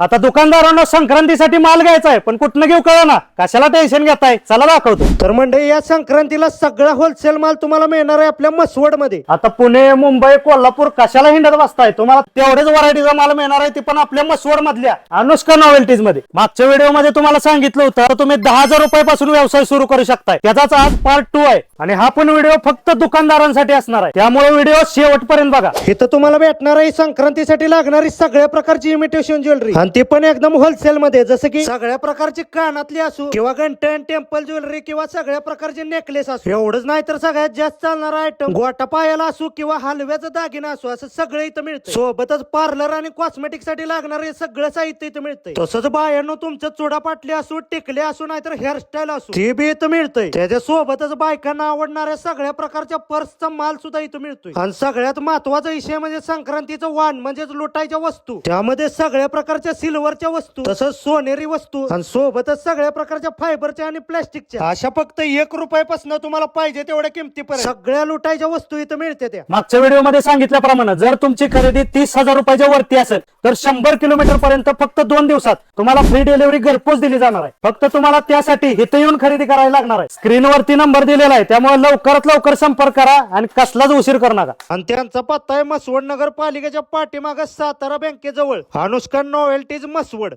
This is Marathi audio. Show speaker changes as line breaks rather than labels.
आता दुकानदारांना संक्रांतीसाठी माल घ्यायचा आहे पण कुठनं घेऊ कळा ना कशाला टेन्शन घेताय? चला दाखवतो.
तर मंडळी या संक्रांतीला सगळा होलसेल माल तुम्हाला मिळणार आहे आपल्या मसवडमध्ये
आता पुणे मुंबई कोल्हापूर कशाला हिंडत बसताय? तुम्हाला तेवढेच व्हरायटीचा माल मिळणार आहे ती पण आपल्या मसवड मधल्या अनुष्का नॉवेल्टीजमध्ये. मागच्या व्हिडिओमध्ये तुम्हाला सांगितलं होतं तुम्ही दहा हजार रुपयापासून व्यवसाय सुरू करू शकताय. त्याचाच आज पार्ट टू आहे. आणि हा पण व्हिडिओ फक्त दुकानदारांसाठी असणार आहे. त्यामुळे व्हिडिओ शेवटपर्यंत बघा.
इथं तुम्हाला भेटणार आहे संक्रांतीसाठी लागणारी सगळ्या प्रकारची इमिटेशन ज्वेलरी आणि ती पण एकदम होलसेल मध्ये जसं की सगळ्या प्रकारची कानातली असू किंवा घंटन टेम्पल ज्वेलरी किंवा सगळ्या प्रकारचे नेकलेस असू. एवढंच नाही तर सगळ्यात जास्त चालणार आयटम गोटा पायाला असू किंवा हलव्याचा दागिना असू असं सगळं इथं मिळतं सोबतच पार्लर आणि कॉस्मेटिकसाठी लागणारे सगळं साहित्य इथं मिळतंय. तसंच बायांनो तुमचं चुडा पाटले असू टिकले असू नाहीतर हेअरस्टाईल असू. ते बी इथं मिळतंय. त्याच्या सोबतच बायकांना आवडणाऱ्या सगळ्या प्रकारच्या पर्सचा माल सुद्धा इथं मिळतोय. आणि सगळ्यात महत्त्वाचा विषय म्हणजे संक्रांतीचं वाण म्हणजेच लुटायच्या वस्तू. त्यामध्ये सगळ्या प्रकारच्या सिल्वरच्या वस्तू तसंच सोनेरी वस्तू आणि सोबतच सगळ्या प्रकारच्या फायबरच्या आणि प्लॅस्टिकच्या. अशा फक्त एक रुपयापासून तुम्हाला पाहिजे तेवढ्या किमतीपर्यंत. सगळ्या लुटायच्या वस्तू इथं मिळते त्या.
मागच्या व्हिडिओमध्ये सांगितल्याप्रमाणे जर तुमची खरेदी तीस हजार रुपयाच्या वरती असेल तर शंभर किलोमीटर पर्यंत फक्त दोन दिवसात तुम्हाला फ्री डिलिव्हरी घरपोच दिली जाणार आहे. फक्त तुम्हाला त्यासाठी इथे येऊन खरेदी करायला लागणार आहे. स्क्रीनवरती नंबर दिलेला आहे त्यामुळे लवकरात लवकर संपर्क करा आणि कसलाच उशीर करू नका.
आणि त्यांचा पत्ता आहे मसवड नगर पालिकेच्या पाठीमाग सातारा बँकेजवळ. अनुष्का नॉवेल्टीज मसवड